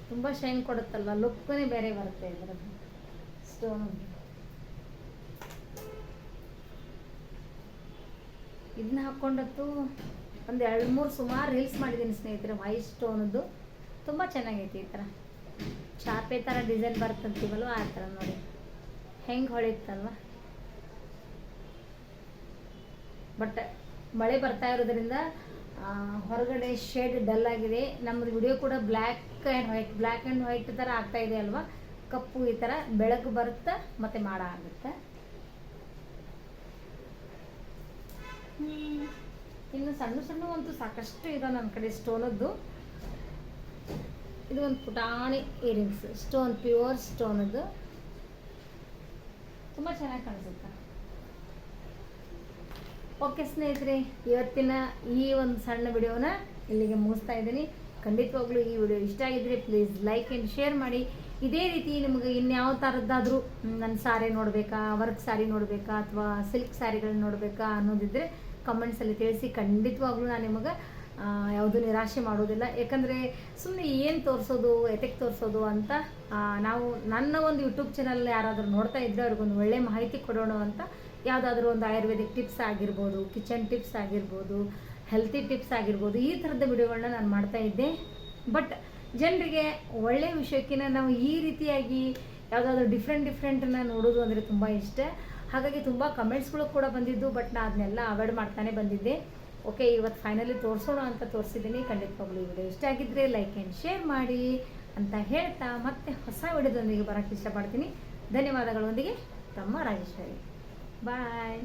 ತುಂಬ ಶೈನ್ ಕೊಡುತ್ತಲ್ವ? ಲುಕ್ಕನೇ ಬೇರೆ ಬರುತ್ತೆ ಇದರದ್ದು ಸ್ಟೋನ್ ಇದನ್ನ ಹಾಕ್ಕೊಂಡತ್ತು ಒಂದು ಎರಡು ಮೂರು ಸುಮಾರು ರೀಲ್ಸ್ ಮಾಡಿದ್ದೀನಿ ಸ್ನೇಹಿತರೆ ವೈಟ್ ಸ್ಟೋನದ್ದು ತುಂಬ ಚೆನ್ನಾಗೈತಿ ಈ ಥರ ಚಾಪೆ ಥರ ಡಿಸೈನ್ ಬರ್ತಂತೀವಲ್ವ ಆ ಥರ ನೋಡಿ. ಹೆಂಗೆ ಹೊಳೆಯುತ್ತಲ್ವ? ಬಟ್ ಮಳೆ ಬರ್ತಾ ಇರೋದ್ರಿಂದ ಹೊರಗಡೆ ಶೇಡ್ ಡಲ್ ಆಗಿದೆ. ನಮ್ದು ವಿಡಿಯೋ ಕೂಡ black and white black and white ಥರ ಆಗ್ತಾ ಇದೆ ಅಲ್ವಾ? ಕಪ್ಪು ಈ ಥರ ಬೆಳಕು ಬರುತ್ತೆ ಮತ್ತೆ ಮಾಡ ಆಗುತ್ತೆ. ಇನ್ನು ಸಣ್ಣ ಸಣ್ಣ ಅಂತೂ ಸಾಕಷ್ಟು ಇದೆ ನನ್ನ ಕಡೆ ಸ್ಟೋನದ್ದು ಇದು ಒಂದು ಪುಟಾಣಿ ಇಯರಿಂಗ್ಸ್. ಸ್ಟೋನ್, ಪ್ಯೂರ್ ಸ್ಟೋನ್ ಅದು ತುಂಬ ಚೆನ್ನಾಗಿ ಕಾಣಿಸುತ್ತೆ. ಓಕೆ ಸ್ನೇಹಿತರೆ, ಇವತ್ತಿನ ಈ ಒಂದು ಸಣ್ಣ ವಿಡಿಯೋನ ಇಲ್ಲಿಗೆ ಮುಗಿಸ್ತಾ ಇದ್ದೀನಿ. ಖಂಡಿತವಾಗ್ಲೂ ಈ ವಿಡಿಯೋ ಇಷ್ಟ ಆಗಿದ್ರೆ ಪ್ಲೀಸ್ ಲೈಕ್ ಆ್ಯಂಡ್ ಶೇರ್ ಮಾಡಿ. ಇದೇ ರೀತಿ ನಿಮಗೆ ಇನ್ಯಾವ ಥರದ್ದಾದರೂ ನನ್ನ ಸಾರಿ ನೋಡಬೇಕಾ ವರ್ಕ್ ಸಾರಿ ನೋಡಬೇಕಾ, ಅಥವಾ ಸಿಲ್ಕ್ ಸ್ಯಾರಿಗಳನ್ನ ನೋಡಬೇಕಾ ಅನ್ನೋದಿದ್ದರೆ ಕಮೆಂಟ್ಸಲ್ಲಿ ತಿಳಿಸಿ ಖಂಡಿತವಾಗ್ಲೂ ನಾನು ನಿಮಗೆ ಯಾವುದು ನಿರಾಶೆ ಮಾಡೋದಿಲ್ಲ. ಯಾಕಂದರೆ ಸುಮ್ಮನೆ ಏನು ತೋರಿಸೋದು ಎತೆಗೆ ತೋರಿಸೋದು ಅಂತ ನಾವು ನನ್ನ ಒಂದು ಯೂಟ್ಯೂಬ್ ಚಾನಲ್ ಯಾರಾದರೂ ನೋಡ್ತಾ ಇದ್ದರೆ ಅವ್ರಿಗೊಂದು ಒಳ್ಳೆ ಮಾಹಿತಿ ಕೊಡೋಣ ಅಂತ ಯಾವುದಾದ್ರೂ ಒಂದು ಆಯುರ್ವೇದಿಕ್ ಟಿಪ್ಸ್ ಆಗಿರ್ಬೋದು, ಕಿಚನ್ ಟಿಪ್ಸ್ ಆಗಿರ್ಬೋದು ಹೆಲ್ತಿ ಟಿಪ್ಸ್ ಆಗಿರ್ಬೋದು, ಈ ಥರದ ವಿಡಿಯೋಗಳನ್ನ ನಾನು ಮಾಡ್ತಾ ಇದ್ದೆ. ಬಟ್ ಜನರಿಗೆ ಒಳ್ಳೆಯ ವಿಷಯಕ್ಕಿಂತ ನಾವು ಈ ರೀತಿಯಾಗಿ ಯಾವುದಾದ್ರೂ ಡಿಫ್ರೆಂಟ್ ಡಿಫ್ರೆಂಟನ್ನ ನೋಡೋದು ಅಂದರೆ ತುಂಬ ಇಷ್ಟ. ಹಾಗಾಗಿ ತುಂಬ ಕಮೆಂಟ್ಸ್ಗಳು ಕೂಡ ಬಂದಿದ್ದು ಬಟ್ ನಾನು ಅದನ್ನೆಲ್ಲ ಅವಾಯ್ಡ್ ಮಾಡ್ತಾನೆ ಬಂದಿದ್ದೆ. ಓಕೆ ಇವತ್ತು ಫೈನಲಿ ತೋರಿಸೋಣ ಅಂತ ತೋರಿಸಿದ್ದೀನಿ. ಖಂಡಿತವಾಗ್ಲೂ ಈ ವಿಡಿಯೋ ಇಷ್ಟ ಆಗಿದ್ದರೆ ಲೈಕ್ ಆ್ಯಂಡ್ ಶೇರ್ ಮಾಡಿ ಅಂತ ಹೇಳ್ತಾ ಮತ್ತೆ ಹೊಸ ವಿಡಿಯೋದೊಂದಿಗೆ ಬರೋಕ್ಕೆ ಇಷ್ಟಪಡ್ತೀನಿ. ಧನ್ಯವಾದಗಳೊಂದಿಗೆ, ತಮ್ಮ ರಾಜೇಶ್ವರಿ. ಬಾಯ್